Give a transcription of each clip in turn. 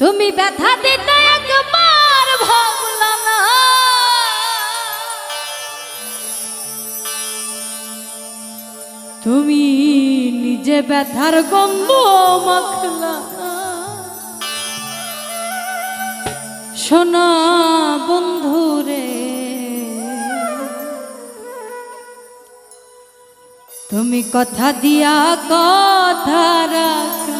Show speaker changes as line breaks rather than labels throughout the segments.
তুমি ব্যথা দিতে একবার ভাবল না। তুমি নিজে ব্যথার গম্ব মাখলা। সোনা বন্ধুরে, তুমি কথা দিয়া কথা রাখা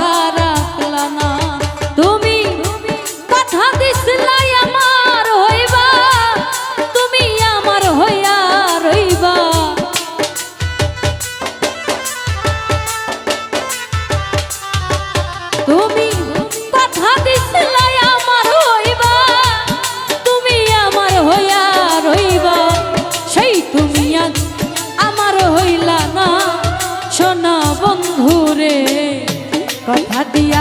I'd be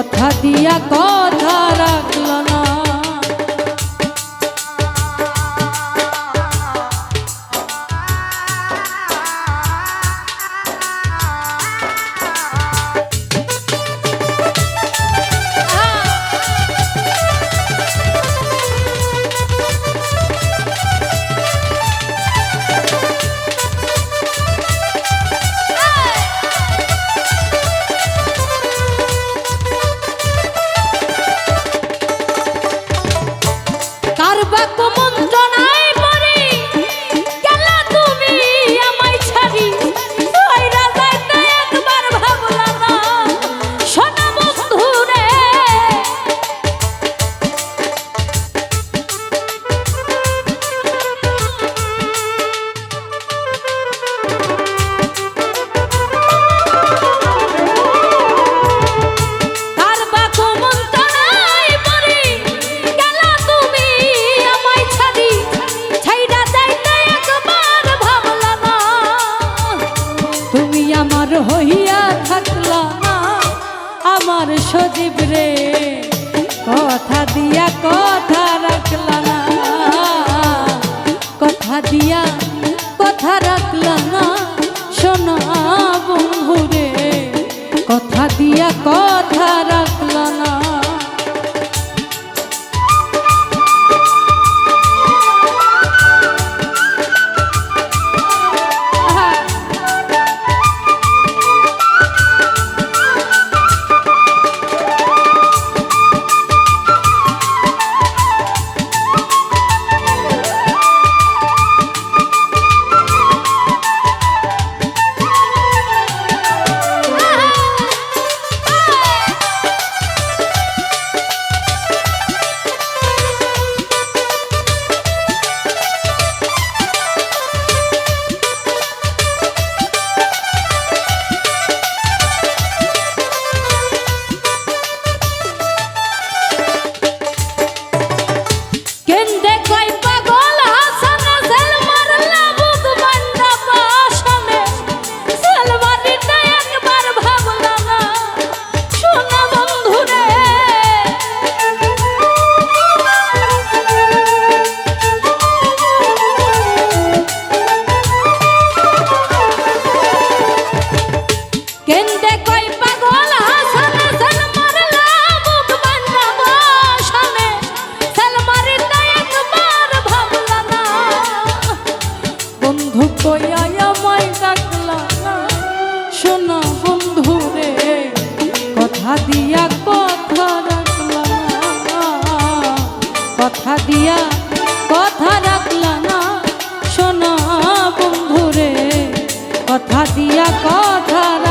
কথা দিয়া ক বেকার হইয়া থাকলা আমার সজীব রে, কথা দিয়া কথা রাখলা না। কথা দিয়া কথা রাখলা না। শোনা বন্ধু রে, কথা দিয়া কথা দিয়া কথা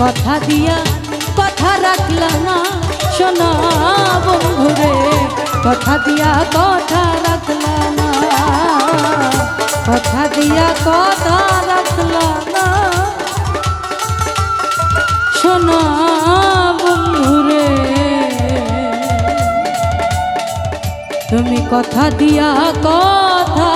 কথা দিয়া, কথা রাখলা না। শোনা বন্ধুরে, কথা দিয়া, কথা রাখলা না। কথা দিয়া, কথা রাখলা না। শোনা বন্ধুরে, তুমি কথা দিয়া, কথা